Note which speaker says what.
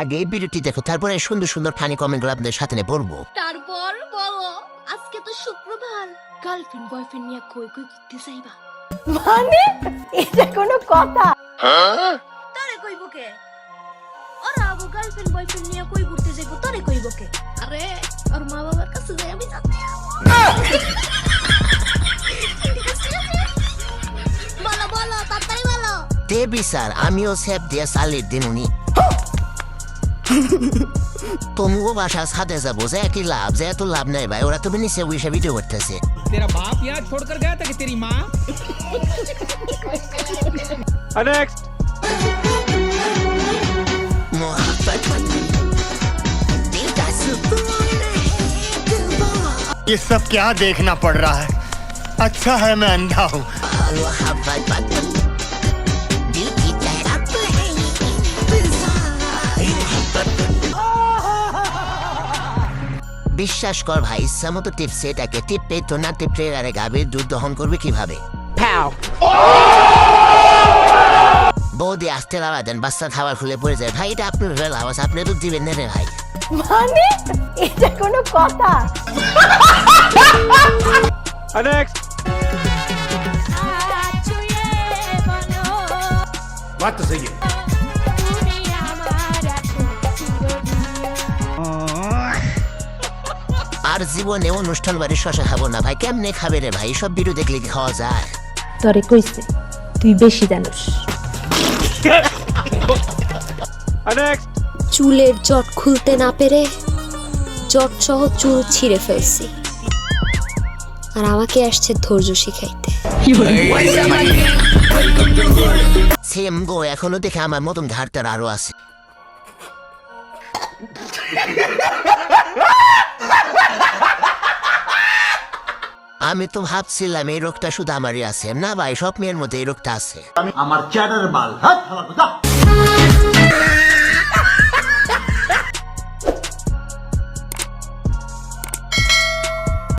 Speaker 1: আগে এই ভিডিওটি দেখো তারপরে সুন্দর সুন্দর ফানি কমেন্টগুলো আপনাদের সাথে নিয়ে পড়ব।
Speaker 2: তারপর বলো আজকে তো শুক্রবার। গার্লফ্রেন্ড বয়ফ্রেন্ড নিয়ে কই কই ঘুরতে যাইবা?
Speaker 3: মানে? এটা কোনো কথা?
Speaker 2: তারে কইব কে? ওরা আবু গার্লফ্রেন্ড বয়ফ্রেন্ড নিয়ে কই ঘুরতে যাইবো তারে কইব কে? আরে ওর মা বাবার কাছে যাই আমি জানি বলো বলো তাড়াতাড়ি বলো।
Speaker 1: দেবী স্যার আমিও সেপ দিয়ে চালিয়ে দিন উনি তুমিও বাসা সাথে যাবো যে একই লাভ যে এত লাভ নাই ভাই ওরা তুমি নিচে বসে ভিডিও করতেছে
Speaker 4: तेरा बाप यहाँ छोड़कर गया था कि तेरी माँ
Speaker 5: नेक्स्ट
Speaker 1: मोहब्बत दिल का सुकून है दिल
Speaker 6: ये सब क्या देखना पड़ रहा है अच्छा है मैं अंधा हूँ
Speaker 1: मोहब्बत বিশ্বাস কর ভাই ইচ্ছা মতো টিপছে এটাকে টিপে তো না টিপে আরে গাভীর দুধ দহন করবে কিভাবে বৌদি আসতে লাভা দেন বাচ্চা খাবার খুলে পড়ে যায় ভাই এটা আপনার ভেবে লাভ আছে আপনি দুধ দিবেন না রে ভাই
Speaker 3: মানে এটা কোনো কথা
Speaker 5: नेक्स्ट
Speaker 6: बात तो सही है
Speaker 1: আর জীবনে অনুষ্ঠান বাড়ির শশা খাব না। ভাই কেমনে খাবে রে ভাই? সব ভিডিও দেখলে কি খাওয়া যায়?
Speaker 7: তরে কইছে তুই বেশি জানোস।
Speaker 8: চুলের জট খুলতে না পেরে জট সহ চুল ছিঁড়ে ফেলছি। আর আমাকে আসছে ধৈর্য শিখাইতে।
Speaker 1: সেম গো এখনও দেখে আমার মতন ধারটার আরও আছে। আমি তো ভাবছিলাম এই রোগটা শুধু আমারই আছে। না ভাই, সব মেয়ের মধ্যে এই রোগটা আছে।
Speaker 6: আমার চ্যাটার বাল হ্যাঁ